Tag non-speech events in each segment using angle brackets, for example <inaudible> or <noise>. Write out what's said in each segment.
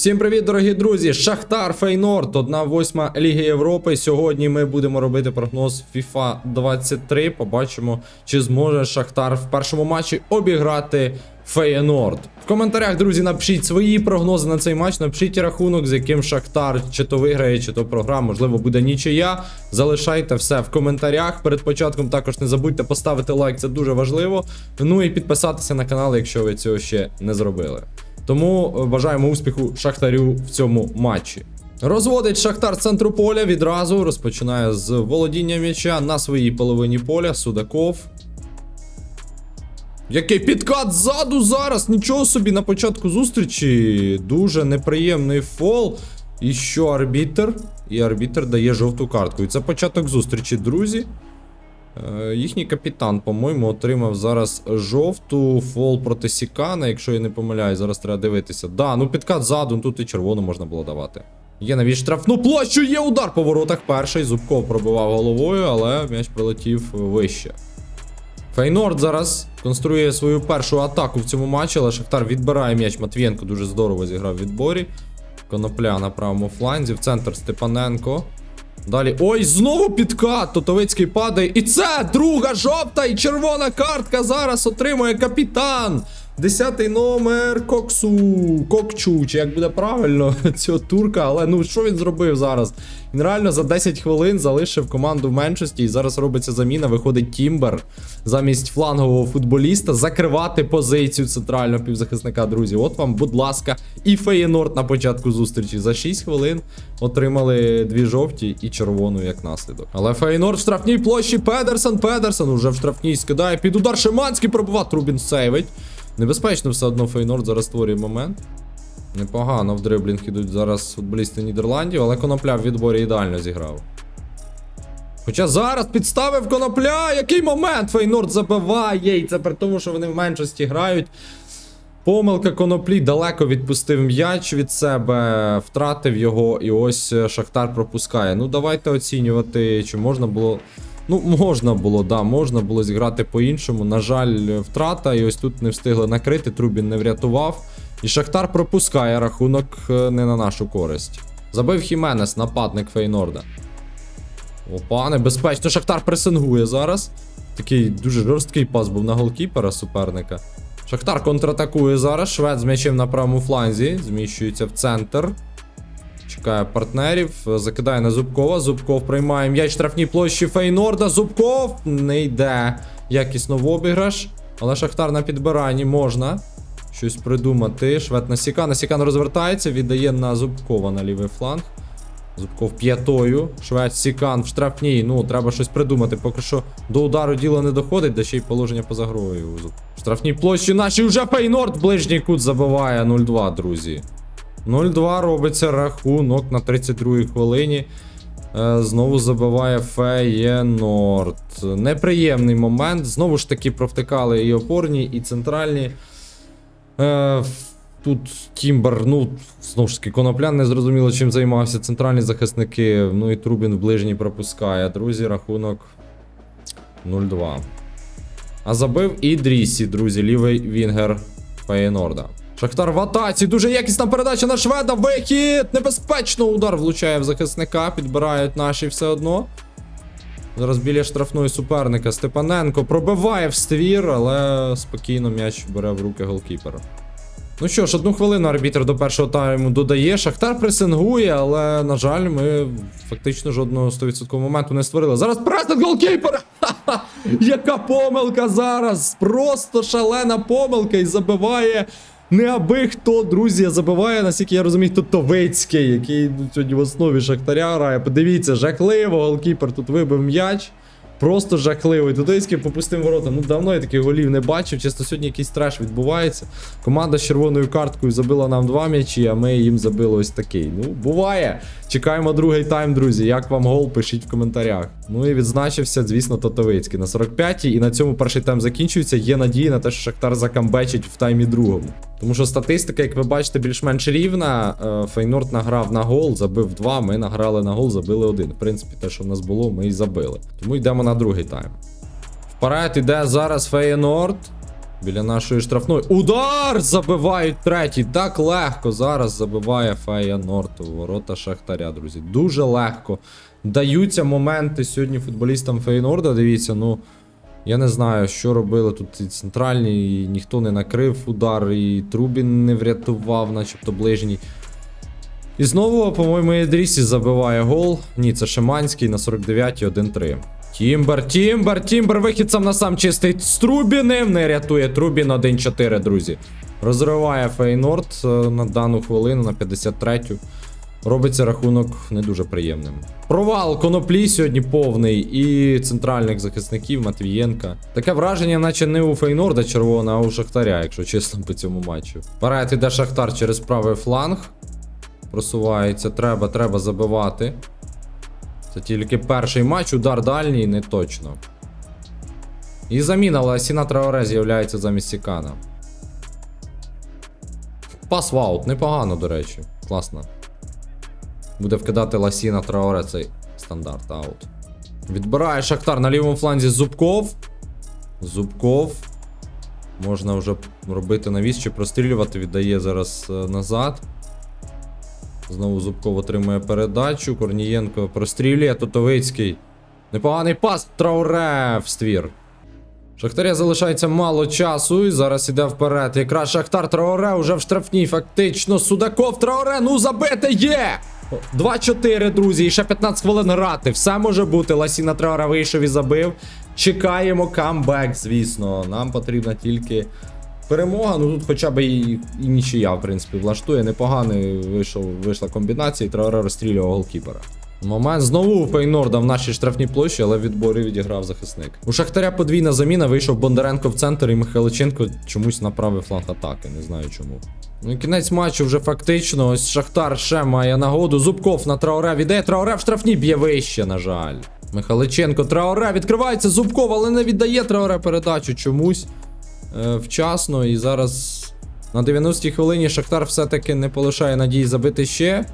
Всім привіт, дорогі друзі! Шахтар Фейнорд, 1-8 Ліги Європи. Сьогодні ми будемо робити прогноз FIFA 23. Побачимо, чи зможе Шахтар в першому матчі обіграти Фейнорд. В коментарях, друзі, напишіть свої прогнози на цей матч. Напишіть рахунок, з яким Шахтар чи то виграє, чи то програє. Можливо, буде нічия. Залишайте все в коментарях. Перед початком також не забудьте поставити лайк, це дуже важливо. Ну і підписатися на канал, якщо ви цього ще не зробили. Тому е, бажаємо успіху Шахтарю в цьому матчі. Розводить Шахтар центру поля відразу. Розпочинає з володіння м'яча на своїй половині поля. Судаков. Який підкат ззаду зараз! Нічого собі на початку зустрічі. Дуже неприємний фол. І що арбітер? І арбітер дає жовту картку. І це початок зустрічі, друзі. Е, Їхній капітан, по-моєму, отримав зараз жовту фол проти Сікана, якщо я не помиляюсь, зараз треба дивитися. Да, ну підкат ззаду, ну тут і червону можна було давати. Є навіть штрафну площу, є удар по воротах перший. Зубков пробивав головою, але м'яч прилетів вище. Фейнорд зараз конструює свою першу атаку в цьому матчі, але Шахтар відбирає м'яч. Матвієнко дуже здорово зіграв в відборі. Конопля на правому фланзі, в центр Степаненко. Далі. Ой, знову підкат! Тотовицький падає. І це друга жовта і червона картка зараз отримує капітан. Десятий номер Коксу. Кокчу, чи як буде правильно, <laughs> цього турка. Але ну що він зробив зараз? Він реально за 10 хвилин залишив команду в меншості. І зараз робиться заміна. Виходить Тімбер замість флангового футболіста закривати позицію центрального півзахисника. Друзі, от вам, будь ласка, і Феєнорд на початку зустрічі. За 6 хвилин отримали дві жовті і червону як наслідок. Але Фейнорд в штрафній площі Педерсон. Педерсон уже в штрафній скидає під удар Шиманський пробивав. Трубін сейвить. Небезпечно все одно Фейнорд зараз створює момент. Непогано в дриблінг ідуть зараз футболісти Нідерландів, але конопля в відборі ідеально зіграв. Хоча зараз підставив конопля, який момент Фейнорд забиває, і це при тому, що вони в меншості грають. Помилка коноплі далеко відпустив м'яч від себе, втратив його, і ось Шахтар пропускає. Ну, давайте оцінювати, чи можна було. Ну, можна було, да, можна було зіграти по-іншому. На жаль, втрата, і ось тут не встигли накрити, Трубін не врятував. І Шахтар пропускає рахунок е, не на нашу користь. Забив Хіменес, нападник Фейнорда. Опа, небезпечно. Шахтар пресингує зараз. Такий дуже жорсткий пас був на голкіпера суперника. Шахтар контратакує зараз. Швед з м'ячем на правому фланзі. Зміщується в центр. Чекає партнерів. Закидає на Зубкова. Зубков приймає м'яч штрафній площі Фейнорда. Зубков не йде якісно в обіграш. Але Шахтар на підбиранні можна щось придумати. Швед на Сікана. Сікан розвертається, віддає на Зубкова на лівий фланг. Зубков п'ятою. Швець Сікан в штрафній. Ну, треба щось придумати. Поки що до удару діло не доходить, да ще й положення поза грою. В штрафній площі наші вже Фейнорд ближній кут забиває 0-2, друзі. 0-2 робиться рахунок на 32-й хвилині. Е, Знову забиває Феєнорд. Неприємний момент. Знову ж таки провтикали і опорні, і центральні. Е, Тут Тімбер, ну, знову ж таки, Коноплян не зрозуміло, чим займався. Центральні захисники. Ну і Трубін в ближній пропускає. Друзі, рахунок 0-2. А забив і Дрісі, друзі, лівий Вінгер Феєнорда. Шахтар в атаці. Дуже якісна передача на шведа. Вихід! Небезпечно удар влучає в захисника. Підбирають наші все одно. Зараз біля штрафної суперника Степаненко пробиває в ствір, але спокійно м'яч бере в руки голкіпера. Ну що ж, одну хвилину арбітр до першого тайму додає. Шахтар пресингує, але, на жаль, ми фактично жодного 100% моменту не створили. Зараз пресинг голкіпера! Яка помилка зараз! Просто шалена помилка і забиває. Не аби хто, друзі, забиває, наскільки я розумію, Тотовицький, який ну, сьогодні в основі Шахтаря грає. Подивіться, жахливо, голкіпер тут вибив м'яч. Просто жахливий. Тотовицький попустив ворота. Ну давно я таких голів не бачив. Чесно, сьогодні якийсь треш відбувається. Команда з червоною карткою забила нам два м'ячі, а ми їм забили ось такий. Ну, буває. Чекаємо другий тайм, друзі. Як вам гол, пишіть в коментарях. Ну і відзначився, звісно, Тотовицький на 45-й. І на цьому перший тайм закінчується. Є надія на те, що Шахтар закамбечить в таймі другому. Тому що статистика, як ви бачите, більш-менш рівна. Е, Фейнорд награв на гол, забив два. Ми награли на гол, забили один. В принципі, те, що в нас було, ми і забили. Тому йдемо на другий тайм. Вперед іде зараз Фейнорд. Біля нашої штрафної. Удар! Забивають третій. Так легко зараз забиває Фея Норту. Ворота Шахтаря, друзі. Дуже легко. Даються моменти сьогодні футболістам Фейнорда. Дивіться, ну. Я не знаю, що робили тут і центральні, і ніхто не накрив удар, і Трубін не врятував, начебто ближній. І знову, по-моєму, Ідрісі забиває гол. Ні, це Шиманський на 49-й 1-3. Тімбер, Тімбер, Тімбер, вихід сам на сам чистий з Трубіним. Не рятує Трубін 1-4, друзі. Розриває Фейнорд е, на дану хвилину на 53-ю. Робиться рахунок не дуже приємним. Провал коноплі сьогодні повний і центральних захисників Матвієнка. Таке враження, наче не у Фейнорда червона, а у Шахтаря, якщо чесно, по цьому матчу. Вперед іде Шахтар через правий фланг. Просувається, треба, треба забивати. Це тільки перший матч, удар дальній, не точно. І заміна Ласіна Траоре з'являється замість Сікана. Пас в аут, непогано, до речі. Класно. Буде вкидати Ласіна Траоре цей стандарт аут. Відбирає Шахтар на лівому фланзі Зубков. Зубков. Можна вже робити навіс чи прострілювати, віддає зараз е, назад. Знову Зубков отримує передачу. Корнієнко прострілює. Тотовицький. Непоганий пас. Трауре в ствір. Шахтаря залишається мало часу і зараз іде вперед. Якраз Шахтар Трауре уже в штрафній. Фактично. Судаков Трауре. Ну забити є! 2-4, друзі, і ще 15 хвилин грати. Все може бути. Ласіна Трауре вийшов і забив. Чекаємо камбек, звісно. Нам потрібна тільки перемога. Ну тут хоча б і, і нічия, в принципі, влаштує. Непоганий вийшов, вийшла комбінація, і Трауре розстрілював голкіпера. Момент знову у Фейнорда в нашій штрафній площі, але в відборі відіграв захисник. У Шахтаря подвійна заміна, вийшов Бондаренко в центр і Михайличенко чомусь на правий фланг атаки. Не знаю чому. Ну кінець матчу вже фактично. Ось Шахтар ще має нагоду. Зубков на Трауре віддає. Трауре в штрафній б'є вище, на жаль. Михайличенко, Трауре відкривається Зубков, але не віддає Трауре передачу чомусь е, вчасно. І зараз на 90-й хвилині Шахтар все-таки не полишає надії забити ще.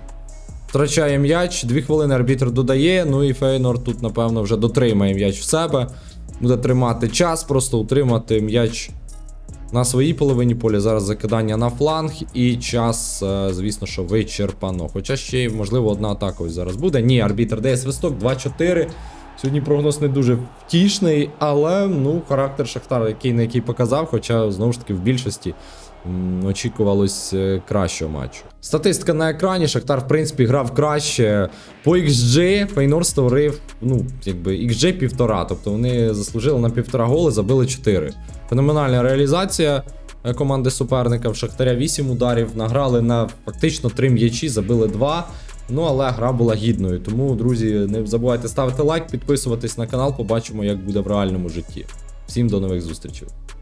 Втрачає м'яч, дві хвилини арбітр додає. Ну і Фейнор тут, напевно, вже дотримає м'яч в себе. Буде тримати час, просто утримати м'яч на своїй половині поля. Зараз закидання на фланг, і час, е, звісно, що вичерпано. Хоча ще й, можливо, одна атака ось зараз буде. Ні, арбітр дає свисток 2-4. Сьогодні прогноз не дуже втішний, але ну, характер Шахтара, який на який показав, хоча знову ж таки в більшості очікувалось е, кращого матчу. Статистика на екрані. Шахтар, в принципі, грав краще. По XG Фейнор створив, ну, якби XG півтора. Тобто вони заслужили на півтора голи, забили 4. Феноменальна реалізація е, команди суперника. В Шахтаря 8 ударів. Награли на фактично 3 м'ячі, забили 2. Ну, але гра була гідною. Тому, друзі, не забувайте ставити лайк, підписуватись на канал. Побачимо, як буде в реальному житті. Всім до нових зустрічей.